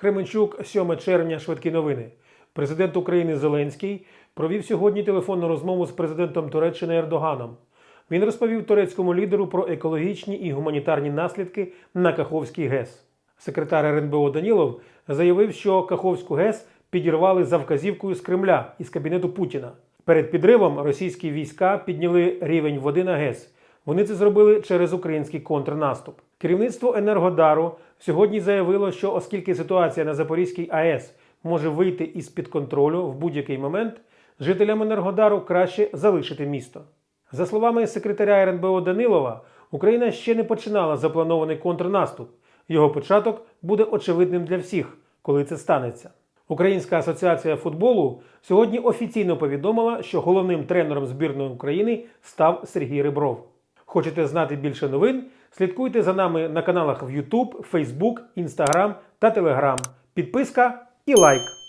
Кременчук, 7 червня, швидкі новини. Президент України Зеленський провів сьогодні телефонну розмову з президентом Туреччини Ердоганом. Він розповів турецькому лідеру про екологічні і гуманітарні наслідки на Каховський ГЕС. Секретар РНБО Данілов заявив, що Каховську ГЕС підірвали за вказівкою з Кремля із кабінету Путіна. Перед підривом російські війська підняли рівень води на ГЕС. Вони це зробили через український контрнаступ. Керівництво Енергодару сьогодні заявило, що оскільки ситуація на Запорізькій АЕС може вийти із під контролю в будь-який момент, жителям Енергодару краще залишити місто. За словами секретаря РНБО Данилова, Україна ще не починала запланований контрнаступ. Його початок буде очевидним для всіх, коли це станеться. Українська асоціація футболу сьогодні офіційно повідомила, що головним тренером збірної України став Сергій Ребров. Хочете знати більше новин? Слідкуйте за нами на каналах в YouTube, Facebook, Instagram та Telegram. Підписка і лайк.